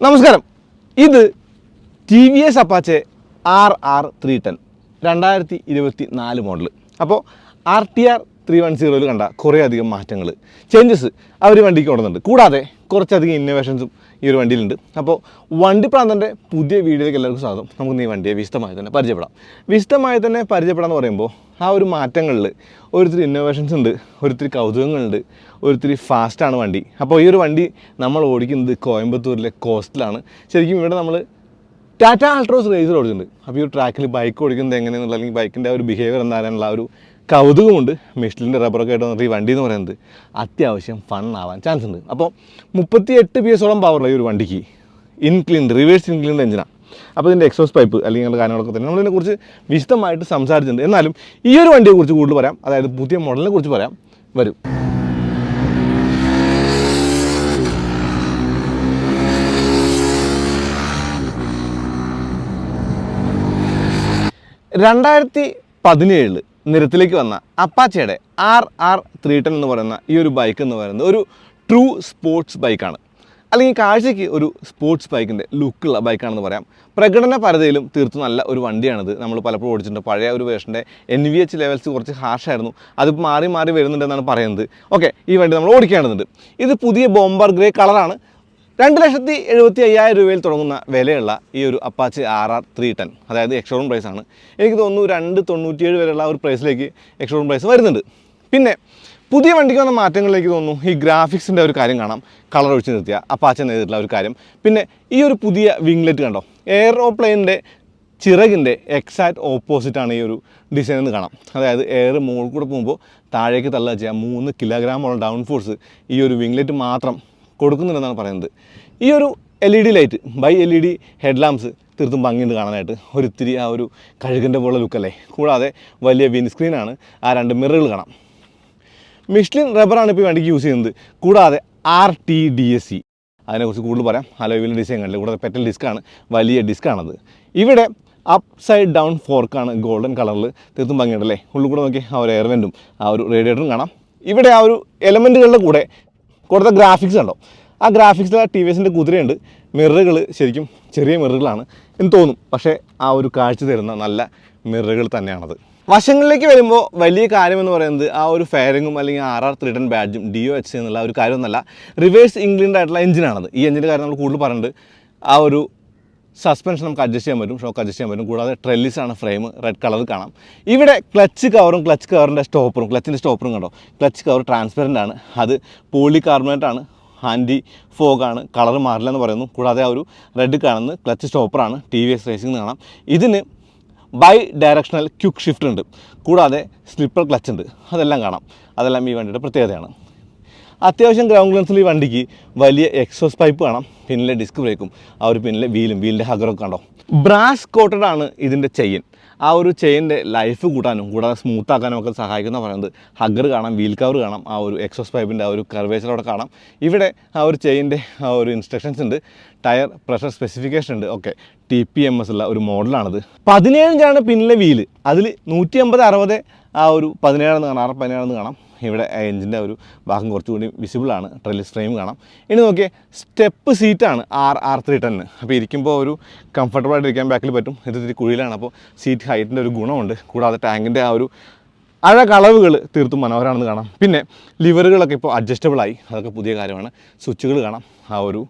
നമസ്കാരം. ഇത് T V S Apache R R three ten രണ്ടായിരത്തി ഇരുപത്തി നാല് മോഡൽ അപ്പോൾ R T R three one സീറോയിൽ കണ്ട കുറേയധികം മാറ്റങ്ങൾ ചേഞ്ചസ് അവർ വണ്ടിക്ക് കൊണ്ടുവന്നുണ്ട് കൂടാതെ കുറച്ചധികം ഇന്നോവേഷൻസും ഈ ഒരു വണ്ടിയിലുണ്ട്. അപ്പോൾ വണ്ടി പ്രാന്തന്റെ പുതിയ വീഡിയോയിലേക്ക് എല്ലാവർക്കും സ്വാഗതം. നമുക്ക് ഈ വണ്ടിയെ വിശദമായി തന്നെ പരിചയപ്പെടാം. വിശദമായി തന്നെ പരിചയപ്പെടാമെന്ന് പറയുമ്പോൾ ആ ഒരു മാറ്റങ്ങളിൽ ഒരിത്തിരി ഇന്നോവേഷൻസ് ഉണ്ട് ഒരിത്തിരി കൗതുകങ്ങളുണ്ട് ഒരിത്തിരി ഫാസ്റ്റാണ് വണ്ടി. അപ്പോൾ ഈ ഒരു വണ്ടി നമ്മൾ ഓടിക്കുന്നത് കോയമ്പത്തൂരിലെ കോസ്റ്റിലാണ്. ശരിക്കും ഇവിടെ നമ്മൾ ടാറ്റ അൾട്രോസ് റേസർ ഓടിക്കുന്നുണ്ട് അപ്പോൾ ഈ ഒരു ട്രാക്കിൽ ബൈക്ക് ഓടിക്കുന്നത് എങ്ങനെയെന്നുള്ള അല്ലെങ്കിൽ ബൈക്കിന്റെ ആ ഒരു ബിഹേവിയർ എന്താണെന്നുള്ള ആ ഒരു കൗതുകമുണ്ട് മിഷ്ലിന്റെ റബ്ബറൊക്കെ ആയിട്ട് വന്നിട്ട് ഈ വണ്ടി എന്ന് പറയുന്നത്. അത്യാവശ്യം ഫൺ ആവാൻ ചാൻസ് ഉണ്ട്. അപ്പോൾ മുപ്പത്തി എട്ട് പി എസോളം പവറുള്ള ഈ ഒരു വണ്ടിക്ക് ഇൻക്ലിൻഡ് റിവേഴ്സ് ഇൻക്ലിൻഡ് എഞ്ചിനാണ് അപ്പോൾ ഇതിന്റെ എക്സോസ് പൈപ്പ് അല്ലെങ്കിൽ അങ്ങനെയുള്ള കാര്യങ്ങളൊക്കെ തന്നെ നമ്മളിതിനെക്കുറിച്ച് വിശദമായിട്ട് സംസാരിച്ചിട്ടുണ്ട്. എന്നാലും ഈ ഒരു വണ്ടിയെക്കുറിച്ച് കൂടുതൽ പറയാം. അതായത് പുതിയ മോഡലിനെ കുറിച്ച് പറയാം. വരും. രണ്ടായിരത്തി പതിനേഴിൽ നിരത്തിലേക്ക് വന്ന അപ്പാച്ചയുടെ ആർ ആർ ത്രീ ടെൻ എന്ന് പറയുന്ന ഈ ഒരു ബൈക്ക് എന്ന് പറയുന്നത് ഒരു ട്രൂ സ്പോർട്സ് ബൈക്കാണ് അല്ലെങ്കിൽ കാഴ്ചയ്ക്ക് ഒരു സ്പോർട്സ് ബൈക്കിന്റെ ലുക്കുള്ള ബൈക്കാണെന്ന് പറയാം. പ്രകടന പരതയിലും തീർത്തും നല്ല ഒരു വണ്ടിയാണിത്. നമ്മൾ പലപ്പോഴും ഓടിച്ചിട്ടുണ്ട്. പഴയ ഒരു വേഷന്റെ എൻ വി എച്ച് ലെവൽസ് കുറച്ച് ഹാർഷായിരുന്നു അതിപ്പോൾ മാറി മാറി വരുന്നുണ്ടെന്നാണ് പറയുന്നത്. ഓക്കെ ഈ വണ്ടി നമ്മൾ ഓടിക്കേണ്ടതുണ്ട്. ഇത് പുതിയ ബോംബർ ഗ്രേ കളറാണ് രണ്ട് ലക്ഷത്തി എഴുപത്തി അയ്യായിരം രൂപയിൽ തുടങ്ങുന്ന വിലയുള്ള ഈ ഒരു Apache R R three ten അതായത് എക്സ്ഷോറൂം പ്രൈസാണ് എനിക്ക് തോന്നുന്നു രണ്ട് തൊണ്ണൂറ്റിയേഴ് വരെയുള്ള ഒരു പ്രൈസിലേക്ക് എക്സ്ഷോറൂം പ്രൈസ് വരുന്നുണ്ട്. പിന്നെ പുതിയ വണ്ടിക്ക് വന്ന മാറ്റങ്ങളിലേക്ക് തോന്നുന്നു. ഈ ഗ്രാഫിക്സിന്റെ ഒരു കാര്യം കാണാം. കളർ ഒഴിച്ച് നിർത്തിയ അപ്പാച്ച ചെയ്തിട്ടുള്ള ഒരു കാര്യം. പിന്നെ ഈ ഒരു പുതിയ വിംഗ്ലെറ്റ് കണ്ടോ? എയറോപ്ലെയിനിന്റെ ചിറകിന്റെ എക്സാക്ട് ഓപ്പോസിറ്റാണ് ഈ ഒരു ഡിസൈൻ എന്ന് കാണാം. അതായത് എയർ മുകളിൽ കൂടെ പോകുമ്പോൾ താഴേക്ക് തള്ളുക ചെയ്യാം. മൂന്ന് കിലോഗ്രാമോളം ഡൗൺ ഫോഴ്സ് ഈ ഒരു വിംഗ്ലെറ്റ് മാത്രം കൊടുക്കുന്നുണ്ടെന്നാണ് പറയുന്നത്. ഈ ഒരു L E D light bi L E D head തീർത്തും ഭംഗിയുണ്ട് കാണാനായിട്ട്. ഒരിത്തിരി ആ ഒരു കഴുകിന്റെ പോലെ ലുക്കല്ലേ കൂടാതെ വലിയ വിൻസ്ക്രീനാണ് ആ രണ്ട് മിററുകൾ കാണാം. മിഷ്ലിൻ റബ്ബറാണ് ഇപ്പോൾ വണ്ടിക്ക് യൂസ് ചെയ്യുന്നത്. കൂടാതെ R T D S C അതിനെക്കുറിച്ച് കൂടുതൽ പറയാം. അലോവിൽ ഡിസൈൻ കണ്ടില്ല? കൂടാതെ പെറ്റൽ ഡിസ്ക്കാണ് വലിയ ഡിസ്ക്കാണത് ഇവിടെ അപ്പ് സൈഡ് ഡൗൺ ഫോർക്കാണ് ഗോൾഡൻ കളറിൽ തീർത്തും ഭംഗിയുണ്ടല്ലേ? ഉള്ളിൽ കൂടെ നോക്കി ആ ഒരു എയർവെന്റും ആ ഒരു റേഡിയേറ്ററും കാണാം. ഇവിടെ ആ ഒരു എലമെന്റുകളുടെ കൂടെ കൊടുത്ത ഗ്രാഫിക്സ് ഉണ്ടോ ആ ഗ്രാഫിക്സിൽ ആ ടി വി എസിന്റെ കുതിരയുണ്ട്. മിററുകൾ ശരിക്കും ചെറിയ മിററുകളാണ് എന്ന് തോന്നും. പക്ഷേ ആ ഒരു കാഴ്ച തരുന്ന നല്ല മിററുകൾ തന്നെയാണത്. വശങ്ങളിലേക്ക് വരുമ്പോൾ വലിയ കാര്യമെന്ന് പറയുന്നത് ആ ഒരു ഫെയറിങ്ങും അല്ലെങ്കിൽ ആർ ആർ ത്രീ ബാഡ്ജും ഡി ഒ എച്ച് എന്നുള്ള ഒരു കാര്യമൊന്നല്ല റിവേഴ്സ് ഇംഗ്ലീൻഡ് ആയിട്ടുള്ള എഞ്ചിനാണത് ഈ എഞ്ചിന്റെ കാര്യം നമ്മൾ കൂടുതൽ പറയുന്നുണ്ട് ആ ഒരു സസ്പെൻഷൻ നമുക്ക് അഡ്ജസ്റ്റ് ചെയ്യാൻ പറ്റും ഷോക്ക് അഡ്ജസ്റ്റ് ചെയ്യാൻ പറ്റും. കൂടാതെ ട്രെല്ലിസ് ആണ് ഫ്രെയിം റെഡ് കളർ കാണാം. ഇവിടെ ക്ലച്ച് കവറും ക്ലച്ച് കവറിന്റെ സ്റ്റോപ്പറും ക്ലച്ചിന്റെ സ്റ്റോപ്പറും കണ്ടോ? ക്ലച്ച് കവർ ട്രാൻസ്പെറന്റ് ആണ്. അത് പോളി കാർബണേറ്റ് ആണ് ആന്റി ഫോഗാണ് കളർ മാറില്ല എന്ന് പറയുന്നു. കൂടാതെ ആ ഒരു റെഡ് കാണുന്നത് ക്ലച്ച് സ്റ്റോപ്പറാണ് ടി വി എസ് റേസിംഗ് കാണാം. ഇതിന് ബൈ ഡയറക്ഷണൽ ക്യുക്ക് ഷിഫ്റ്റ് ഉണ്ട്. കൂടാതെ സ്ലിപ്പർ ക്ലച്ച് ഉണ്ട്. അതെല്ലാം കാണാം. അതെല്ലാം ഈ വണ്ടിയുടെ പ്രത്യേകതയാണ്. അത്യാവശ്യം ഗ്രൗണ്ട് ക്ലിയൻസിൽ ഈ വണ്ടിക്ക് വലിയ എക്സോസ് പൈപ്പ് കാണാം. പിന്നിലെ ഡിസ്ക് ബ്രേക്കും ആ ഒരു പിന്നിലെ വീലും വീലിന്റെ ഹഗറൊക്കെ കണ്ടോ? ബ്രാസ് കോട്ടഡ് ആണ് ഇതിന്റെ ചെയിൻ ആ ഒരു ചെയിന്റെ ലൈഫ് കൂട്ടാനും കൂടാതെ സ്മൂത്ത് ആക്കാനും ഒക്കെ സഹായിക്കുന്ന പറയുന്നത് ഹഗർ കാണാം വീൽ കവർ കാണാം ആ ഒരു എക്സോസ് പൈപ്പിന്റെ ആ ഒരു കർവേച്ചർ അവിടെ കാണാം. ഇവിടെ ആ ഒരു ചെയിന്റെ ആ ഒരു ഇൻസ്ട്രക്ഷൻസ് ഉണ്ട്. ടയർ പ്രഷർ സ്പെസിഫിക്കേഷൻ ഉണ്ട്. Okay T P M S ഉള്ള ഒരു മോഡലാണത് പതിനേഴഞ്ചാണ് പിന്നിലെ വീൽ അതിൽ നൂറ്റി അമ്പത് അറുപത് ആ ഒരു പതിനേഴെന്ന് കാണാം ആറ് പതിനേഴെന്ന് കാണാം. ഇവിടെ എഞ്ചിന്റെ ഒരു ഭാഗം കുറച്ചുകൂടി വിസിബിളാണ് ട്രെലിസ് ഫ്രെയിം കാണാം. ഇനി നോക്കിയേ സ്റ്റെപ്പ് സീറ്റാണ് ആർ ആർ ത്രീ ടെന്ന് അപ്പോൾ ഇരിക്കുമ്പോൾ ഒരു കംഫർട്ടബിളായിട്ട് ഇരിക്കാൻ ബാക്കിൽ പറ്റും. ഇത് കുഴിയിലാണ്. അപ്പോൾ സീറ്റ് ഹൈറ്റിന്റെ ഒരു ഗുണമുണ്ട്. കൂടാതെ ടാങ്കിന്റെ ആ ഒരു അഴകളവുകൾ തീർത്തും മനോഹരമാണെന്ന് കാണാം. പിന്നെ ലിവറുകളൊക്കെ ഇപ്പോൾ അഡ്ജസ്റ്റബിളായി അതൊക്കെ പുതിയ കാര്യമാണ്. സ്വിച്ചുകൾ കാണാം. ആ ഒരു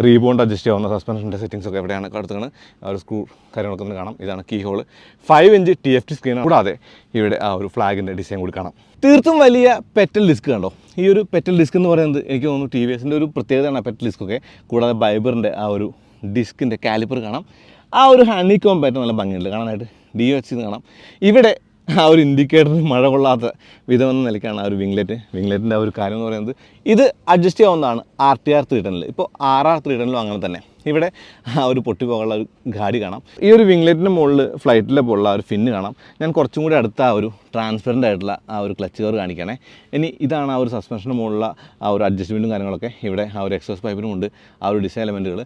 റീബോണ്ട് അഡ്ജസ്റ്റ് ചെയ്യാവുന്ന സസ്പെൻഷന്റെ സെറ്റിംഗ്സ് ഒക്കെ എവിടെയാണ്? കടത്തുന്നത് ആ ഒരു സ്ക്രൂ കാര്യങ്ങളൊക്കെ ഒന്ന് കാണാം. ഇതാണ് keyhole five inch T F T screen കൂടാതെ ഇവിടെ ആ ഒരു ഫ്ലാഗിന്റെ ഡിസൈൻ കൂടി കാണാം. തീർത്തും വലിയ പെറ്റൽ ഡിസ്ക് കണ്ടോ? ഈ ഒരു പെറ്റൽ ഡിസ്ക് എന്ന് പറയുന്നത് എനിക്ക് തോന്നുന്നു ടി വി എസിന്റെ ഒരു പ്രത്യേകതയാണ് ആ പെറ്റൽ ഡിസ്ക് ഒക്കെ. കൂടാതെ ബൈബറിന്റെ ആ ഒരു ഡിസ്കിന്റെ കാലിപ്പർ കാണാം. ആ ഒരു ഹണി കോമ്പായിട്ട് നല്ല ഭംഗിയുണ്ട്. കാണാനായിട്ട് ഡി ഒ എച്ച് കാണാം. ഇവിടെ ആ ഒരു ഇൻഡിക്കേറ്റർ മഴ കൊള്ളാത്ത വിധം എന്ന നിലയ്ക്കാണ് ആ ഒരു വിംഗ്ലെറ്റ് വിംഗ്ലെറ്റിന്റെ ആ ഒരു കാര്യം എന്ന് പറയുന്നത് ഇത് അഡ്ജസ്റ്റ് ചെയ്യാവുന്നതാണ് ആർ ടി ആർ ത്രീ ടെനിൽ ഇപ്പോൾ ആർ ആർ ത്രീ അങ്ങനെ തന്നെ ഇവിടെ ആ ഒരു പൊട്ടി പോകാനുള്ള ഒരു ഗാഡി കാണാം ഈ ഒരു വിംഗ്ലെറ്റിന്റെ മുകളിൽ ഫ്ലൈറ്റിലെ പോലുള്ള ആ ഒരു ഫിന്ന് കാണാം ഞാൻ കുറച്ചും കൂടി അടുത്ത ആ ഒരു ട്രാൻസ്പെറന്റ് ആയിട്ടുള്ള ആ ഒരു ക്ലച്ച് കവർ കാണിക്കണേ ഇനി ഇതാണ് ആ ഒരു സസ്പെൻഷന്റെ മുകളിലുള്ള ആ ഒരു അഡ്ജസ്റ്റ്മെന്റും കാര്യങ്ങളൊക്കെ ഇവിടെ ആ ഒരു എക്സോസ് പൈപ്പിനും ഉണ്ട് ആ ഒരു ഡിസൈൻ എലമെന്റുകൾ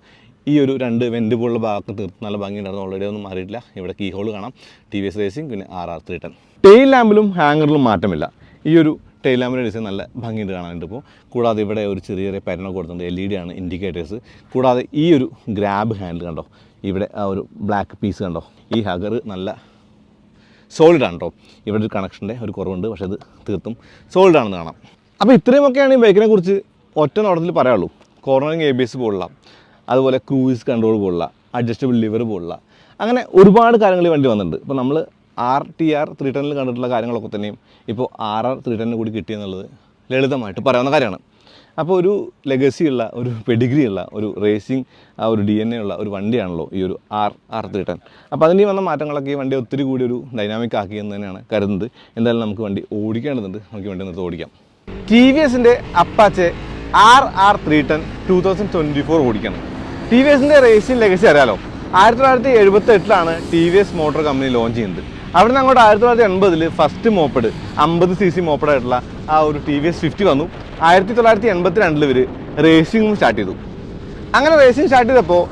ഈ ഒരു രണ്ട് വെന്റ് പോലുള്ള ഭാഗത്ത് തീർത്ത് നല്ല ഭംഗിയുണ്ടായിരുന്നു. ഓൾറെഡി ഒന്നും മാറിയിട്ടില്ല. ഇവിടെ കീ ഹോൾ കാണാം. ടി വി എസ് റേസിംഗ് പിന്നെ R R three ten tail ലാമ്പിലും ഹാങ്ങറിലും മാറ്റമില്ല. ഈ ഒരു ടെയിൽ ലാമ്പിന്റെ ഡിസൈൻ നല്ല ഭംഗിയുണ്ട് കാണാനുണ്ട് ഇപ്പോൾ കൂടാതെ ഇവിടെ ഒരു ചെറിയ ചെറിയ പരനൊക്കെ കൊടുത്തിട്ടുണ്ട്. എൽ ഇ ഡി ആണ് ഇൻഡിക്കേറ്റേഴ്സ് കൂടാതെ ഈ ഒരു ഗ്രാബ് ഹാൻഡിൽ കണ്ടോ? ഇവിടെ ആ ഒരു ബ്ലാക്ക് പീസ് കണ്ടോ? ഈ ഹഗർ നല്ല സോളിഡ് ആണ് കേട്ടോ ഇവിടെ ഒരു കണക്ഷന്റെ ഒരു കുറവുണ്ട്. പക്ഷേ അത് തീർത്തും സോളിഡ് ആണെന്ന് കാണാം. അപ്പോൾ ഇത്രയുമൊക്കെയാണ് ഈ ബൈക്കിനെ കുറിച്ച് ഒറ്റ നോട്ടത്തിൽ പറയാനുള്ളൂ. കോർണറിങ് എ ബി എസ് പോലുള്ള അതുപോലെ ക്രൂയിസ് കൺട്രോൾ പോലുള്ള അഡ്ജസ്റ്റബിൾ ലിവർ പോലുള്ള അങ്ങനെ ഒരുപാട് കാര്യങ്ങൾ ഈ വണ്ടി വന്നിട്ടുണ്ട്. ഇപ്പോൾ നമ്മൾ ആർ ടി ആർ ത്രീ ടെന്നിൽ കണ്ടിട്ടുള്ള കാര്യങ്ങളൊക്കെ തന്നെയും ഇപ്പോൾ ആർ ആർ ത്രീ ടെന്നിന് കൂടി കിട്ടിയെന്നുള്ളത് ലളിതമായിട്ട് പറയാവുന്ന കാര്യമാണ്. അപ്പോൾ ഒരു ലെഗസി ഉള്ള ഒരു പെഡിഗ്രി ഉള്ള ഒരു റേസിംഗ് ആ ഒരു ഡി എൻ എ ഉള്ള ഒരു വണ്ടിയാണല്ലോ ഈ ഒരു ആർ ആർ ത്രീ ടെൻ അപ്പോൾ അതിന്റെ വന്ന മാറ്റങ്ങളൊക്കെ ഈ വണ്ടി ഒത്തിരി കൂടി ഒരു ഡൈനാമിക് ആക്കി എന്ന് തന്നെയാണ് കരുതുന്നത്. എന്തായാലും നമുക്ക് വണ്ടി ഓടിക്കേണ്ടതുണ്ട്. നമുക്ക് വണ്ടി നിർത്തി ഓടിക്കാം. ടി വി എസിന്റെ Apache R R three ten two thousand twenty four ഓടിക്കണം. ടി വി എസിന്റെ റേസിംഗ് ലെഗസി അറിയാലോ? ആയിരത്തി തൊള്ളായിരത്തി എഴുപത്തി എട്ടിലാണ് T V S motor company launch ചെയ്യുന്നത്. അവിടെ നിന്ന് അങ്ങോട്ട് ആയിരത്തി തൊള്ളായിരത്തി എൺപതിൽ ഫസ്റ്റ് മോപ്പഡ് അമ്പത് സി സി മോപ്പഡായിട്ടുള്ള ആ ഒരു ടി വി എസ് ഫിഫ്റ്റി വന്നു. ആയിരത്തി തൊള്ളായിരത്തി എൺപത്തി രണ്ടിൽ ഇവർ റേസിംഗ് സ്റ്റാർട്ട് ചെയ്തു. അങ്ങനെ റേസിംഗ് സ്റ്റാർട്ട് ചെയ്തപ്പോൾ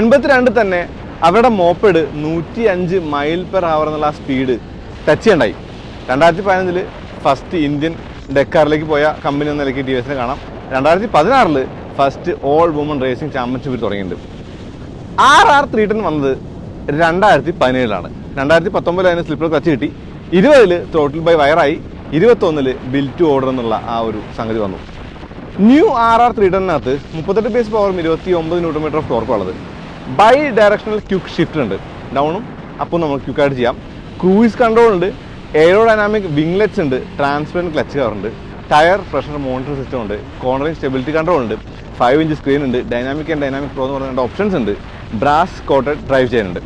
എൺപത്തിരണ്ടിൽ തന്നെ അവരുടെ മോപ്പഡ് നൂറ്റി അഞ്ച് മൈൽ പെർ അവർ എന്നുള്ള സ്പീഡ് ടച്ച് ചെയ്യണ്ടായി. രണ്ടായിരത്തി പതിനഞ്ചിൽ ഫസ്റ്റ് ഇന്ത്യൻ ഡെക്കാറിലേക്ക് പോയ കമ്പനി എന്ന നിലയ്ക്ക് ടി വി എസിനെ കാണാം. രണ്ടായിരത്തി പതിനാറിൽ first all woman racing championship തുടങ്ങിയിട്ടുണ്ട്. ആർ ആർ ത്രീ ടെൻ വന്നത് രണ്ടായിരത്തി പതിനേഴിലാണ് രണ്ടായിരത്തി പത്തൊമ്പതിൽ അതിന് സ്ലിപ്പർ ക്ലച്ച് കിട്ടി ഇരുപതിൽ ടോട്ടൽ ബൈ വയറായി ഇരുപത്തൊന്നിൽ ബിൽ ടു ഓർഡർ എന്നുള്ള ആ ഒരു സംഗതി വന്നു. ന്യൂ ആർ ആർ ത്രീ ടെന്നിനകത്ത് മുപ്പത്തെട്ട് ബേസ് പവറും ഇരുപത്തി ഒമ്പത് ന്യൂട്ടൺ മീറ്റർ ഓഫ് ടോർക്കും ഉള്ളത്. ബൈ ഡയറക്ഷണൽ ക്യുക്ക് ഷിഫ്റ്റ് ഉണ്ട് ഡൗണും അപ്പോൾ നമ്മൾ ക്യുക്കായിട്ട് ചെയ്യാം. ക്രൂയിസ് കൺട്രോൾ ഉണ്ട് എയറോ ഡൈനാമിക് വിംഗ്ലെറ്റ്സ് ഉണ്ട് ട്രാൻസ്പെറന്റ് ക്ലച്ച് കവർ ഉണ്ട് ടയർ പ്രഷർ മോണിറ്റർ സിസ്റ്റം ഉണ്ട് കോർണറിംഗ് സ്റ്റെബിലിറ്റി കൺട്രോൾ ഉണ്ട് ഫൈവ് ഇഞ്ച് സ്ക്രീൻ ഉണ്ട്. ഡൈനാമിക് ആൻഡ് ഡൈനാമിക് പ്രോ എന്ന് രണ്ട് ഓപ്ഷൻസ് ഉണ്ട്. ബ്രാസ് കോട്ടഡ് ഡ്രൈവ് ചെയ്യുന്നുണ്ട്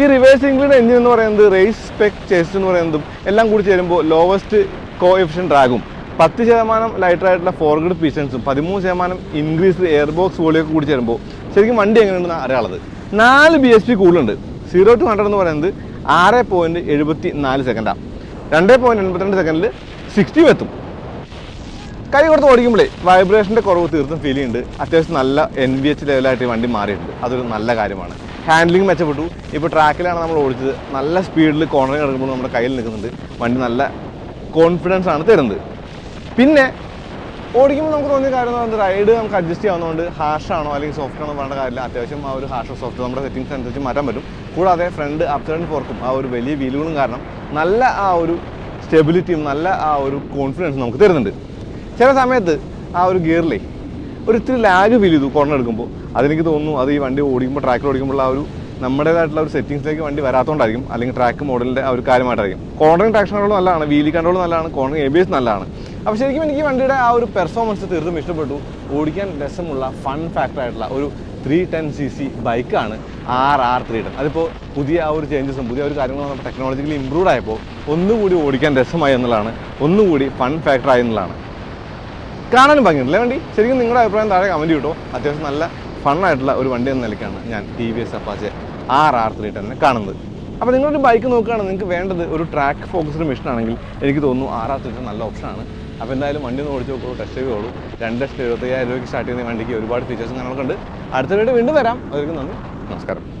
ഈ റിവേഴ്സ് ഇംഗ്ലീഡ് എഞ്ചിൻ എന്ന് പറയുന്നത് റേസ് സ്പെക് ചേസ്റ്റ് എന്ന് പറയുന്നതും എല്ലാം കൂടി ചേരുമ്പോൾ ലോവസ്റ്റ് കോ എഫിഷ്യൻ ഡ്രാഗും പത്ത് ശതമാനം ലൈറ്ററായിട്ടുള്ള ഫോർഗ്രഡ് പീസൻസും പതിമൂന്ന് ശതമാനം ഇൻക്രീസ്ഡ് എയർ ബോക്സ് വോളിയൊക്കെ കൂടി ചേരുമ്പോൾ ശരിക്കും വണ്ടി എങ്ങനെയുണ്ടെന്ന് അറിയാനുള്ളത്. നാല് ബി എസ് പി കൂടുതലുണ്ട്. സീറോ ടു ഹൺഡ്രഡ് എന്ന് പറയുന്നത് ആറ് പോയിന്റ് എഴുപത്തി നാല് സെക്കൻഡാണ് രണ്ട് പോയിന്റ് എൺപത്തിരണ്ട് സെക്കൻഡിൽ സിക്സ്റ്റി എത്തും കൈ കൊടുത്ത് ഓടിക്കുമ്പോഴേ വൈബ്രേഷന്റെ കുറവ് തീർത്തും ഫീൽ ചെയ്യുന്നുണ്ട്. അത്യാവശ്യം നല്ല എൻ വി എച്ച് ലെവലായിട്ട് ഈ വണ്ടി മാറിയിട്ടുണ്ട്. അതൊരു നല്ല കാര്യമാണ്. ഹാൻഡ്ലിംഗ് മെച്ചപ്പെട്ടു. ഇപ്പോൾ ട്രാക്കിലാണ് നമ്മൾ ഓടിച്ചത്. നല്ല സ്പീഡിൽ കോർണറിൽ കിടക്കുമ്പോൾ നമ്മുടെ കയ്യിൽ നിൽക്കുന്നുണ്ട്. വണ്ടി നല്ല കോൺഫിഡൻസ് ആണ് തരുന്നത്. പിന്നെ ഓടിക്കുമ്പോൾ നമുക്ക് തോന്നിയ കാര്യം എന്ന് പറയുന്നത് റൈഡ് നമുക്ക് അഡ്ജസ്റ്റ് ചെയ്യാവുന്നതുകൊണ്ട് ഹാഷാണോ അല്ലെങ്കിൽ സോഫ്റ്റ് ആണോ വേണ്ട കാര്യമില്ല. അത്യാവശ്യം ആ ഒരു ഹാഷോ സോഫ്റ്റ് നമ്മുടെ സെറ്റിംഗ്സ് അനുസരിച്ച് മാറ്റാൻ പറ്റും. കൂടാതെ ഫ്രണ്ട് അപ്സൈഡ് ഫോർക്കും ആ ഒരു വലിയ വീലുകളും കാരണം നല്ല ആ ഒരു സ്റ്റെബിലിറ്റിയും നല്ല ആ ഒരു കോൺഫിഡൻസും നമുക്ക് തരുന്നുണ്ട്. ചില സമയത്ത് ആ ഒരു ഗിയറിലേ ഒരു ഇത്തിരി ലാഗ് ഫീൽ ചെയ്തു കോർണർ എടുക്കുമ്പോൾ. അതെനിക്ക് തോന്നുന്നു അത് ഈ വണ്ടി ഓടിക്കുമ്പോൾ ട്രാക്കിൽ ഓടിക്കുമ്പോൾ ആ ഒരു നമ്മുടേതായിട്ടുള്ള ഒരു സെറ്റിംഗ്സിലേക്ക് വണ്ടി വരാത്തതുകൊണ്ടായിരിക്കും അല്ലെങ്കിൽ ട്രാക്ക് മോഡലിന്റെ ആ ഒരു കാര്യമായിട്ടായിരിക്കും. കോർണറിങ് ട്രാക്ഷൻ കൺട്രോൾ നല്ലതാണ്. വീലി കൺട്രോൾ നല്ലതാണ്. കോർണറിങ് എ ബി എസ് നല്ലതാണ്. അപ്പോൾ ശരിക്കും എനിക്ക് വണ്ടിയുടെ ആ ഒരു പെർഫോമൻസ് തീർത്തും ഇഷ്ടപ്പെട്ടു. ഓടിക്കാൻ രസമുള്ള ഫൺ ഫാക്ടർ ആയിട്ടുള്ള ഒരു ത്രീ ടെൻ സി സി ബൈക്കാണ് ആർ ആർ ത്രീ ടെൻ അതിപ്പോൾ പുതിയ ആ ഒരു ചേഞ്ചസും പുതിയ ഒരു കാര്യങ്ങളും ടെക്നോളജിക്കലി ഇമ്പ്രൂവ് ആയപ്പോൾ ഒന്നുകൂടി ഓടിക്കാൻ രസമായി എന്നുള്ളതാണ്. ഒന്നുകൂടി ഫൺ ഫാക്ടർ ആയി എന്നുള്ളതാണ്. കാണാനും ഭംഗിയുണ്ടല്ലേ വണ്ടി? ശരിക്കും നിങ്ങളുടെ അഭിപ്രായം താഴെ കമന്റ് കിട്ടോ അത്യാവശ്യം നല്ല ഫണ്ണായിട്ടുള്ള ഒരു വണ്ടി എന്ന നിലയ്ക്കാണ് ഞാൻ T V S Apache R R three ടെന്നെ കാണുന്നത്. അപ്പോൾ നിങ്ങളൊരു ബൈക്ക് നോക്കുകയാണ്. നിങ്ങൾക്ക് വേണ്ടത് ഒരു ട്രാക്ക് ഫോക്കസ്ഡ് മെഷീൻ ആണെങ്കിൽ എനിക്ക് തോന്നുന്നു ആർ ആർ ത്രീ ടെൻ നല്ല ഓപ്ഷനാണ് അപ്പോൾ എന്തായാലും വണ്ടി ഒന്ന് ഓടിച്ച് നോക്കുമ്പോൾ ടെസ്റ്റ് ചെയ്തോളൂ രണ്ട് ലക്ഷത്തി എഴുപത്തയ്യായിരം രൂപയ്ക്ക് സ്റ്റാർട്ട് ചെയ്യുന്ന വണ്ടിക്ക് ഒരുപാട് ഫീച്ചേഴ്സും കാര്യങ്ങളൊക്കെ ഉണ്ട്. അടുത്ത വീണ്ടും വരാം. അതൊരു നന്ദി. നമസ്കാരം.